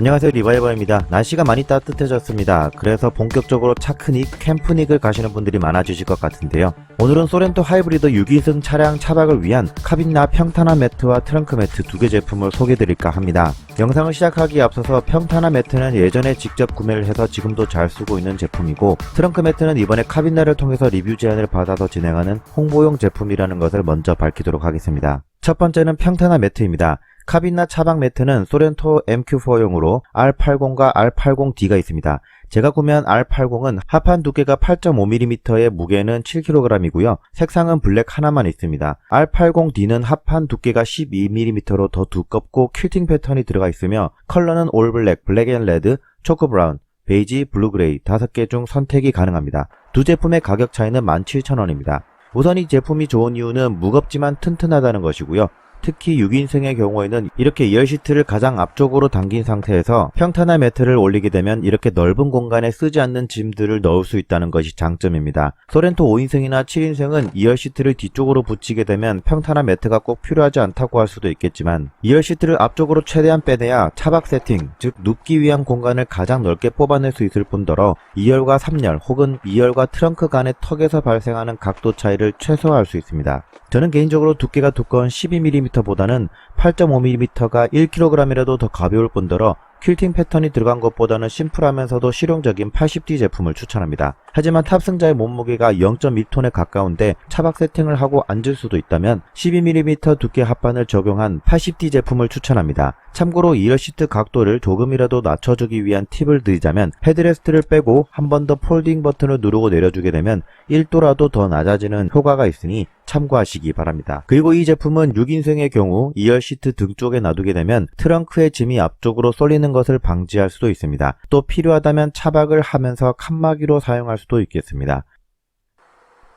안녕하세요 리바이버입니다. 날씨가 많이 따뜻해졌습니다. 그래서 본격적으로 차크닉, 캠프닉을 가시는 분들이 많아지실 것 같은데요. 오늘은 소렌토 하이브리드 6인승 차량 차박을 위한 카빈나 평탄화 매트와 트렁크 매트 두 개 제품을 소개드릴까 합니다. 영상을 시작하기에 앞서서 평탄화 매트는 예전에 직접 구매를 해서 지금도 잘 쓰고 있는 제품이고 트렁크 매트는 이번에 카빈나를 통해서 리뷰 제안을 받아서 진행하는 홍보용 제품이라는 것을 먼저 밝히도록 하겠습니다. 첫 번째는 평탄화 매트입니다. 카빈나 차박 매트는 소렌토 MQ4용으로 R80과 R80D가 있습니다. 제가 구매한 R80은 하판 두께가 8.5mm에 무게는 7kg이고요. 색상은 블랙 하나만 있습니다. R80D는 하판 두께가 12mm로 더 두껍고 퀼팅 패턴이 들어가 있으며 컬러는 올 블랙, 블랙 앤 레드, 초코 브라운, 베이지, 블루 그레이 5개 중 선택이 가능합니다. 두 제품의 가격 차이는 17,000원입니다. 우선 이 제품이 좋은 이유는 무겁지만 튼튼하다는 것이고요. 특히 6인승의 경우에는 이렇게 이열 시트를 가장 앞쪽으로 당긴 상태에서 평탄화 매트를 올리게 되면 이렇게 넓은 공간에 쓰지 않는 짐들을 넣을 수 있다는 것이 장점입니다. 소렌토 5인승이나 7인승은 이열 시트를 뒤쪽으로 붙이게 되면 평탄화 매트가 꼭 필요하지 않다고 할 수도 있겠지만 이열 시트를 앞쪽으로 최대한 빼내야 차박 세팅, 즉 눕기 위한 공간을 가장 넓게 뽑아낼 수 있을 뿐더러 2열과 3열 혹은 2열과 트렁크 간의 턱에서 발생하는 각도 차이를 최소화할 수 있습니다. 저는 개인적으로 두께가 두꺼운 12mm 보다는 8.5mm가 1kg이라도 더 가벼울 뿐더러 퀼팅 패턴이 들어간 것보다는 심플하면서도 실용적인 80D 제품을 추천합니다. 하지만 탑승자의 몸무게가 0.1톤에 가까운데 차박 세팅을 하고 앉을 수도 있다면 12mm 두께 합판을 적용한 80D 제품을 추천합니다. 참고로 이어 시트 각도를 조금이라도 낮춰주기 위한 팁을 드리자면 헤드레스트를 빼고 한 번 더 폴딩 버튼을 누르고 내려주게 되면 1도라도 더 낮아지는 효과가 있으니 참고하시기 바랍니다. 그리고 이 제품은 6인승의 경우 2열 시트 등 쪽에 놔두게 되면 트렁크의 짐이 앞쪽으로 쏠리는 것을 방지할 수도 있습니다. 또 필요하다면 차박을 하면서 칸막이로 사용할 수도 있겠습니다.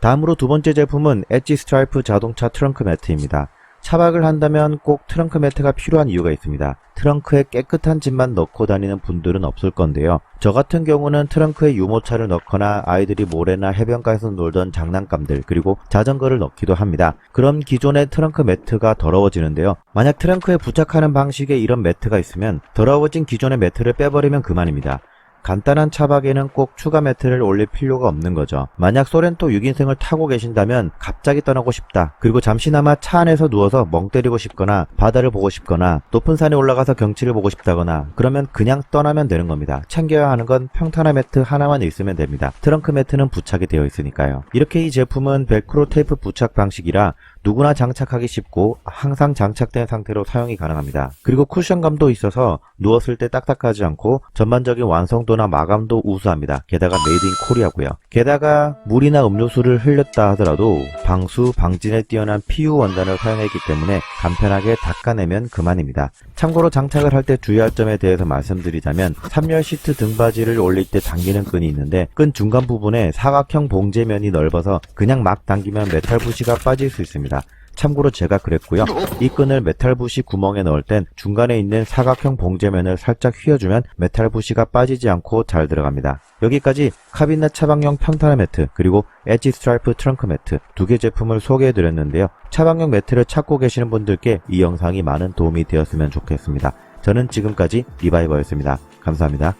다음으로 두 번째 제품은 엣지 스트라이프 자동차 트렁크 매트입니다. 차박을 한다면 꼭 트렁크 매트가 필요한 이유가 있습니다. 트렁크에 깨끗한 짐만 넣고 다니는 분들은 없을 건데요. 저 같은 경우는 트렁크에 유모차를 넣거나 아이들이 모래나 해변가에서 놀던 장난감들 그리고 자전거를 넣기도 합니다. 그럼 기존의 트렁크 매트가 더러워지는데요. 만약 트렁크에 부착하는 방식의 이런 매트가 있으면 더러워진 기존의 매트를 빼버리면 그만입니다. 간단한 차박에는 꼭 추가 매트를 올릴 필요가 없는 거죠. 만약 소렌토 6인승을 타고 계신다면 갑자기 떠나고 싶다. 그리고 잠시나마 차 안에서 누워서 멍 때리고 싶거나 바다를 보고 싶거나 높은 산에 올라가서 경치를 보고 싶다거나 그러면 그냥 떠나면 되는 겁니다. 챙겨야 하는 건 평탄화 매트 하나만 있으면 됩니다. 트렁크 매트는 부착이 되어 있으니까요. 이렇게 이 제품은 벨크로 테이프 부착 방식이라 누구나 장착하기 쉽고 항상 장착된 상태로 사용이 가능합니다. 그리고 쿠션감도 있어서 누웠을 때 딱딱하지 않고 전반적인 완성도 나 마감도 우수합니다. 게다가 메이드 인 코리아고요. 게다가 물이나 음료수를 흘렸다 하더라도 방수, 방진에 뛰어난 PU 원단을 사용했기 때문에 간편하게 닦아내면 그만입니다. 참고로 장착을 할 때 주의할 점에 대해서 말씀드리자면 3열 시트 등받이를 올릴 때 당기는 끈이 있는데 끈 중간 부분에 사각형 봉제면이 넓어서 그냥 막 당기면 메탈 부시가 빠질 수 있습니다. 참고로 제가 그랬고요. 이 끈을 메탈 부시 구멍에 넣을 땐 중간에 있는 사각형 봉제면을 살짝 휘어주면 메탈 부시가 빠지지 않고 잘 들어갑니다. 여기까지 카빈나 차박용 평탄화 매트 그리고 엣지 스트라이프 트렁크 매트 두 개 제품을 소개해드렸는데요. 차박용 매트를 찾고 계시는 분들께 이 영상이 많은 도움이 되었으면 좋겠습니다. 저는 지금까지 리바이버였습니다. 감사합니다.